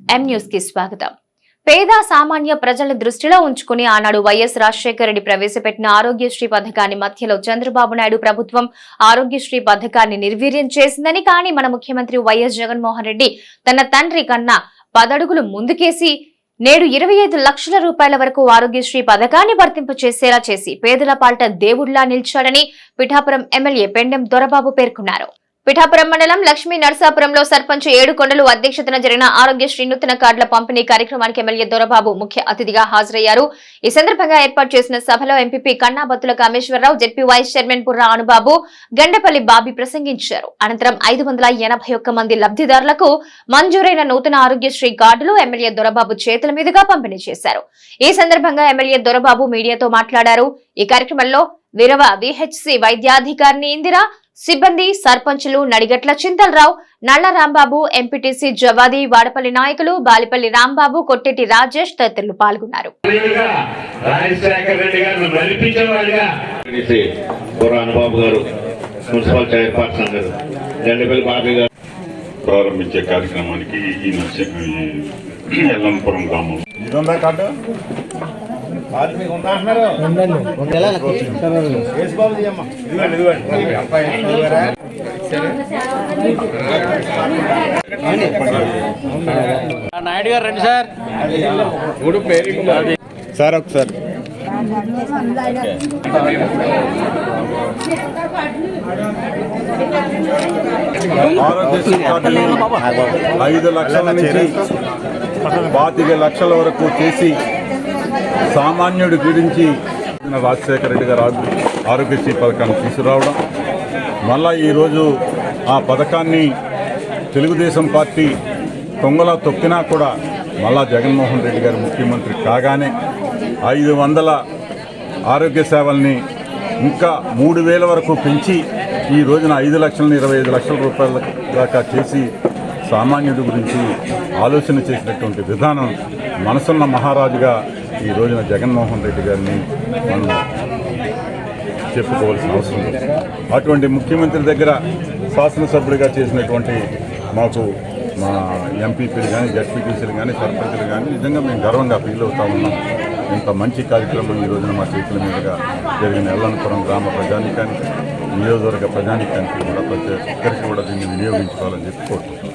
ఎం న్యూస్కి స్వాగతం. పేద సామాన్య ప్రజల దృష్టిలో ఉంచుకుని ఆనాడు వైఎస్ రాజశేఖర రెడ్డి ప్రవేశపెట్టిన ఆరోగ్యశ్రీ పథకాన్ని మధ్యలో చంద్రబాబు నాయుడు ప్రభుత్వం ఆరోగ్యశ్రీ పథకాన్ని నిర్వీర్యం చేసిందని కానీ మన ముఖ్యమంత్రి వైఎస్ జగన్మోహన్ రెడ్డి తన తండ్రి కన్నా పదడుగులు ముందుకేసి నేడు ఇరవై ఐదు లక్షల రూపాయల వరకు ఆరోగ్యశ్రీ పథకాన్ని వర్తింప చేసేలా చేసి పేదల పాల్ట దేవుళ్ళా నిలిచాడని పిఠాపురం ఎమ్మెల్యే పెండెం దొరబాబు పేర్కొన్నారు. పిఠాపురం మండలం లక్ష్మీ నర్సాపురంలో సర్పంచ్ ఏడుకొండలు అధ్యక్షతన జరిగిన ఆరోగ్యశ్రీ నూతన కార్డుల పంపిణీ కార్యక్రమానికి ఎమ్మెల్యే దొరబాబు ముఖ్య అతిథిగా హాజరయ్యారు. ఈ సందర్భంగా ఏర్పాటు చేసిన సభలో MPP Kannabattula Kameswararao ZP vice chairman Purra Anubabu Gandapalli Bobby ప్రసంగించారు. అనంతరం ఐదు వందల ఎనభై ఒక్క మంది లబ్ధిదారులకు మంజూరైన నూతన ఆరోగ్యశ్రీ కార్డులు ఎమ్మెల్యే దొరబాబు చేతుల మీదుగా పంపిణీ చేశారు. ఈ సందర్భంగా ఎమ్మెల్యే దొరబాబు మీడియాతో మాట్లాడారు. ఈ కార్యక్రమంలో విరవ విహెచ్సి వైద్యాధికారిని ఇందిరా సిబ్బంది సర్పంచులు నడిగట్ల చింతలరావు నల్ల రాంబాబు ఎంపీటీసీ జవాది వాడపల్లి నాయకులు బాలిపల్లి రాంబాబు కొట్టెటి రాజేష్ తదితరులు పాల్గొన్నారు. ప్రారంభించే కార్యక్రమానికి ఈ ఎల్లంపురం గ్రామం. నాయుడు గారు రండి సార్. సార్ ఒకసారి ఐదు లక్షల నుంచి పాతిక లక్షల వరకు చేసి సామాన్యుడి గురించి రాజశేఖర రెడ్డి గారు ఆరోగ్యశ్రీ పథకాన్ని తీసుకురావడం. మళ్ళా ఈరోజు ఆ పథకాన్ని తెలుగుదేశం పార్టీ తొంగలా తొక్కినా కూడా మళ్ళా జగన్మోహన్ రెడ్డి గారు ముఖ్యమంత్రి కాగానే ఐదు వందల ఆరోగ్య సేవల్ని ఇంకా మూడు వేల వరకు పెంచి ఈ రోజున ఐదు లక్షలని ఇరవై ఐదు లక్షల రూపాయల దాకా చేసి సామాన్యుడి గురించి ఆలోచన చేసినటువంటి విధానం మనసున్న మహారాజుగా ఈ రోజున జగన్మోహన్ రెడ్డి గారిని మనం చెప్పుకోవాల్సిన అవసరం అటువంటి ముఖ్యమంత్రి దగ్గర శాసనసభ్యుడిగా చేసినటువంటి మాకు మా ఎంపీపీలు కానీ జడ్పీటీసీలు కానీ సర్పంచులు కానీ నిజంగా మేము గర్వంగా ఫీల్ అవుతా ఉన్నాం. ఇంత మంచి కార్యక్రమం ఈ రోజున మా చేతుల మీదుగా జరిగిన ఎల్లనపురం గ్రామ ప్రజానికానికి నియోజకవర్గ ప్రజానికానికి కూడా ప్రతి ఒక్కరికి కూడా దీన్ని వినియోగించుకోవాలని చెప్పి కోరుకుంటున్నాం.